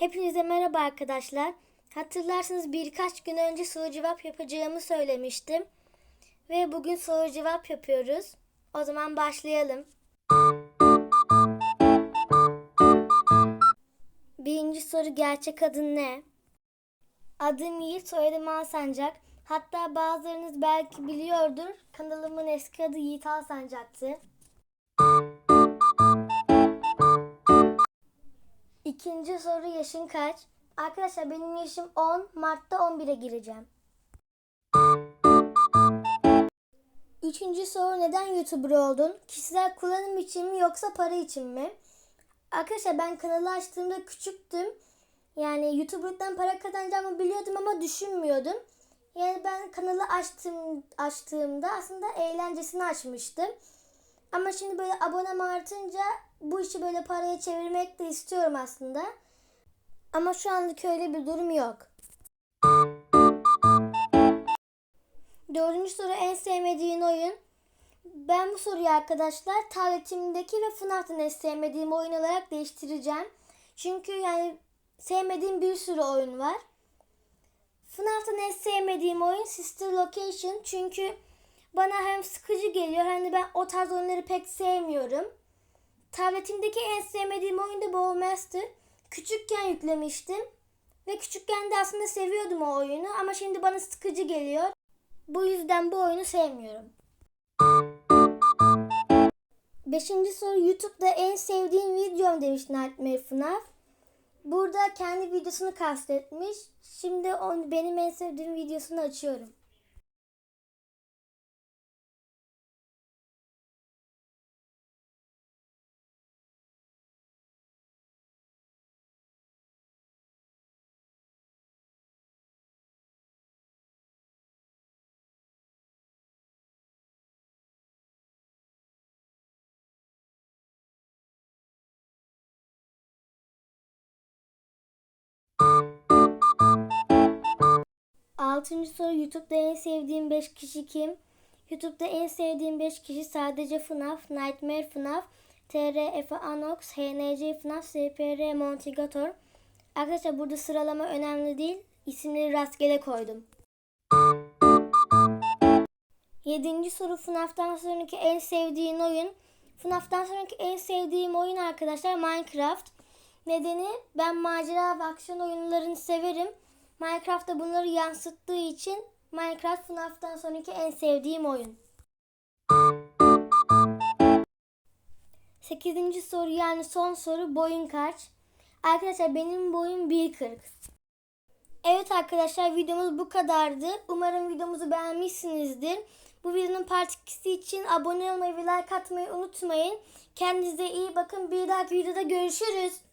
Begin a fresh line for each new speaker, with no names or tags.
Hepinize merhaba arkadaşlar. Hatırlarsınız birkaç gün önce soru cevap yapacağımı söylemiştim. Ve bugün soru cevap yapıyoruz. O zaman başlayalım. Birinci soru gerçek adın ne? Adım Yiğit, soyadım Alsancak. Hatta bazılarınız belki biliyordur. Kanalımın eski adı Yiğit Alsancak'tı. İkinci soru yaşın kaç? Arkadaşlar benim yaşım 10. Mart'ta 11'e gireceğim. Üçüncü soru neden YouTuber oldun? Kişisel kullanım için mi yoksa para için mi? Arkadaşlar ben kanalı açtığımda küçüktüm. Yani YouTuber'dan para kazanacağımı biliyordum ama düşünmüyordum. Yani ben kanalı açtığım, açtığımda aslında eğlencesini açmıştım. Ama şimdi böyle abonem artınca bu işi böyle paraya çevirmek de istiyorum aslında. Ama şu anlık öyle bir durum yok. Dördüncü soru en sevmediğin oyun. Ben bu soruyu arkadaşlar tabletimdeki ve FNAF'tan en sevmediğim oyun olarak değiştireceğim. Çünkü yani sevmediğim bir sürü oyun var. FNAF'tan en sevmediğim oyun Sister Location. Çünkü bana hem sıkıcı geliyor hem de ben o tarz oyunları pek sevmiyorum. Tabletimdeki en sevmediğim oyun da Bowmaster. Küçükken yüklemiştim. Ve küçükken de aslında seviyordum o oyunu ama şimdi bana sıkıcı geliyor. Bu yüzden bu oyunu sevmiyorum. Beşinci soru YouTube'da en sevdiğin videom demiş Nightmare FNAF. Burada kendi videosunu kastetmiş. Şimdi onu, benim en sevdiğim videosunu açıyorum. Altıncı soru YouTube'da en sevdiğim 5 kişi kim? YouTube'da en sevdiğim 5 kişi sadece FNAF, Nightmare FNAF, TR, Efe Anox, HNC FNAF, SPR, Montigator. Arkadaşlar burada sıralama önemli değil. İsimleri rastgele koydum. Yedinci soru FNAF'tan sonraki en sevdiğin oyun. FNAF'tan sonraki en sevdiğim oyun arkadaşlar Minecraft. Nedeni ben macera ve aksiyon oyunlarını severim. Minecraft'ta bunları yansıttığı için Minecraft FNAF'tan sonraki en sevdiğim oyun. Sekizinci soru yani son soru boyun kaç? Arkadaşlar benim boyum 1.40. Evet arkadaşlar videomuz bu kadardı. Umarım videomuzu beğenmişsinizdir. Bu videonun part 2'si için abone olmayı ve like atmayı unutmayın. Kendinize iyi bakın. Bir dahaki videoda görüşürüz.